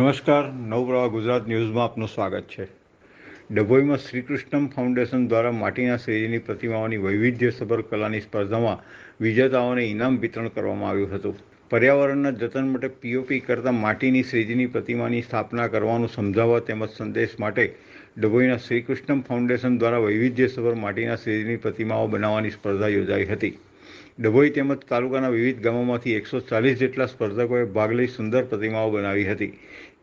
નમસ્કાર, નવપ્રવાહ ગુજરાત ન્યૂઝમાં આપનું સ્વાગત છે. ડભોઈમાં શ્રીકૃષ્ણમ ફાઉન્ડેશન દ્વારા માટીના શ્રીજીની પ્રતિમાઓની વૈવિધ્યસભર કલાની સ્પર્ધામાં વિજેતાઓને ઇનામ વિતરણ કરવામાં આવ્યું હતું. પર્યાવરણના જતન માટે પીઓપી કરતાં માટીની શ્રીજીની પ્રતિમાની સ્થાપના કરવાનું સમજાવવા તેમજ સંદેશ માટે ડભોઈના શ્રીકૃષ્ણમ ફાઉન્ડેશન દ્વારા વૈવિધ્યસભર માટીના શ્રીજીની પ્રતિમાઓ બનાવવાની સ્પર્ધા યોજાઈ હતી. ડભોઈ તેમજ તાલુકાના વિવિધ ગામોમાંથી એકસો ચાલીસ જેટલા સ્પર્ધકોએ ભાગ લઈ સુંદર પ્રતિમાઓ બનાવી હતી,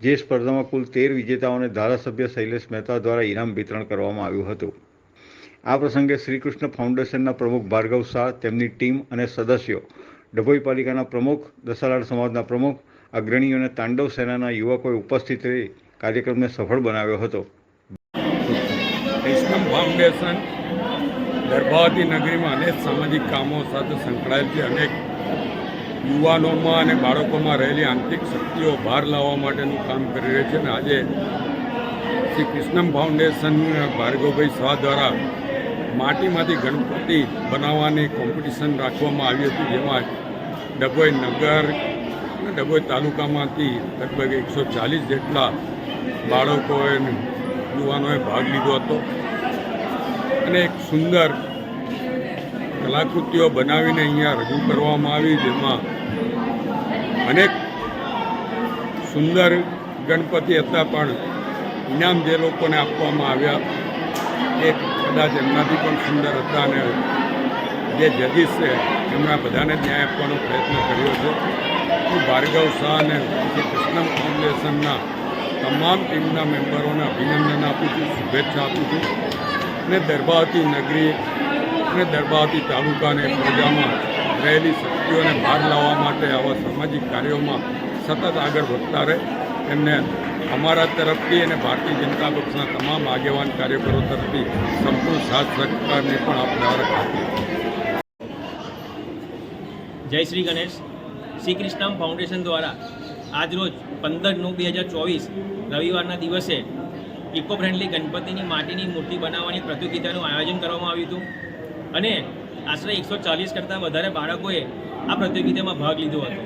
જે સ્પર્ધામાં કુલ તેર વિજેતાઓને ધારાસભ્ય શૈલેષ મહેતા દ્વારા ઇનામ વિતરણ કરવામાં આવ્યું હતું. આ પ્રસંગે શ્રીકૃષ્ણ ફાઉન્ડેશનના પ્રમુખ ભાર્ગવ શાહ, તેમની ટીમ અને સદસ્યો, ડભોઈ પાલિકાના પ્રમુખ દસાલાડ સમાજના પ્રમુખ, અગ્રણીઓ અને તાંડવ સેનાના યુવકોએ ઉપસ્થિત રહી કાર્યક્રમને સફળ બનાવ્યો હતો. ફાઉન્ડેશન ગર્ભાવતી નગરીમાં અનેક સામાજિક કામો સાથે સંકળાયેલ છે. અનેક યુવાનોમાં અને બાળકોમાં રહેલી આંતરિક શક્તિઓ બહાર લાવવા માટેનું કામ કરી રહી છે. અને આજે શ્રી કૃષ્ણમ ફાઉન્ડેશન ભાર્ગવભાઈ શાહ દ્વારા માટીમાંથી ગણપતિ બનાવવાની કોમ્પિટિશન રાખવામાં આવી હતી. જેમાં ડભોઈ નગર અને ડભોઈ તાલુકામાંથી લગભગ એકસો ચાલીસ જેટલા બાળકોએ યુવાનોએ ભાગ લીધો હતો. અને એક સુંદર કલાકૃતિઓ બનાવીને અહીંયા રજૂ કરવામાં આવી, જેમાં અનેક સુંદર ગણપતિ હતા, પણ ઇનામ જે લોકોને આપવામાં આવ્યા, એ કદાચ એમનાથી પણ સુંદર હતા અને જે જજીસ છે એમના બધાને ન્યાય આપવાનો પ્રયત્ન કર્યો છે. હું ભાર્ગવ શાહ અને કૃષ્ણમ ફાઉન્ડેશનના તમામ ટીમના મેમ્બરોને અભિનંદન આપું છું, શુભેચ્છા આપું છું. અને દરબાવતી નગરી અને દરબાવતી તાલુકાને પ્રજામાં રહેલી શક્તિઓને બહાર લાવવા માટે આવા સામાજિક કાર્યોમાં સતત આગળ વધતા રહે. એમને અમારા તરફથી અને ભારતીય જનતા પક્ષના તમામ આગેવાન કાર્યકરો તરફથી સંપૂર્ણ સાથ સહકારને પણ આપનાર ખાતી જય શ્રી ગણેશ. શ્રી કૃષ્ણમ ફાઉન્ડેશન દ્વારા આજરોજ પંદર નવ બે હજાર ચોવીસ રવિવારના દિવસે ઇકો ફ્રેન્ડલી ગણપતિની માટીની મૂર્તિ બનાવવાની પ્રતિયોગિતાનું આયોજન કરવામાં આવ્યું હતું. અને આશરે એકસો ચાલીસ કરતાં વધારે બાળકોએ આ પ્રતિયોગિતામાં ભાગ લીધો હતો.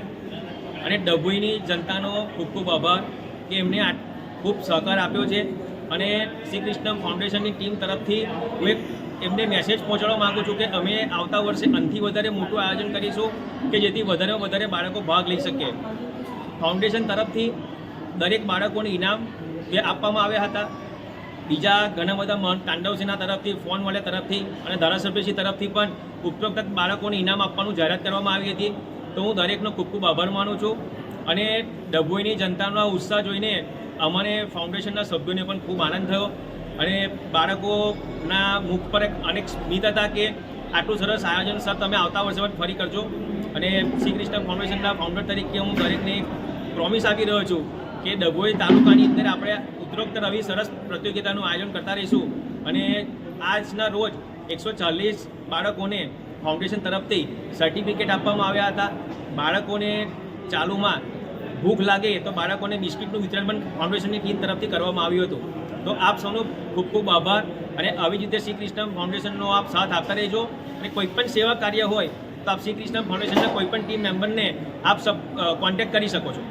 અને ડભોઈની જનતાનો ખૂબ ખૂબ આભાર કે એમને ખૂબ સહકાર આપ્યો છે. અને શ્રી કૃષ્ણ ફાઉન્ડેશનની ટીમ તરફથી હું એક એમને મેસેજ પહોંચાડવા માગું છું કે અમે આવતા વર્ષે અનથી વધારે મોટું આયોજન કરીશું કે જેથી વધારેમાં વધારે બાળકો ભાગ લઈ શકે. ફાઉન્ડેશન તરફથી દરેક બાળકોને ઇનામ જે આપવામાં આવ્યા હતા. બીજા ઘણા બધા તાંડવસેના તાંડવ તરફથી, ફોન વાળા તરફથી અને ધારાસભ્યશ્રી તરફથી પણ ઉપરોક્ત બાળકોને ઇનામ આપવાનું જાહેરાત કરવામાં આવી હતી. તો હું દરેકનો ખૂબ ખૂબ આભાર માનું છું અને ડભોઈની જનતાનો ઉત્સાહ જોઈને અમારે ફાઉન્ડેશનના સભ્યોને પણ ખૂબ આનંદ થયો અને બાળકોના મુખ પર એક અનેક સ્મિત હતા કે આટલું સરસ આયોજન સર તમે આવતા વર્ષે પણ ફરી કરજો. અને શ્રી કૃષ્ણ ફાઉન્ડેશનના ફાઉન્ડર તરીકે હું દરેકને પ્રોમિસ આપી રહ્યો છું કે ડભોઈ તાલુકાની અંદર આપણે ઉત્તરોત્તર રવિ સરસ પ્રતિયોગિતાનું આયોજન કરતા રહીશું. અને આજના રોજ એકસો ચાલીસ બાળકોને ફાઉન્ડેશન તરફથી સર્ટિફિકેટ આપવામાં આવ્યા હતા. બાળકોને ચાલુમાં ભૂખ લાગે તો બાળકોને બિસ્કિટનું વિતરણ પણ ફાઉન્ડેશનની ટીમ તરફથી કરવામાં આવ્યું હતું. તો આપ સૌનો ખૂબ ખૂબ આભાર અને આવી જ રીતે શ્રી કૃષ્ણ ફાઉન્ડેશનનો આપ સાથ આપતા રહેજો. અને કોઈ પણ સેવા કાર્ય હોય તો આપ શ્રી કૃષ્ણ ફાઉન્ડેશનના કોઈ પણ ટીમ મેમ્બરને આપ સબ કોન્ટેક્ટ કરી શકો છો.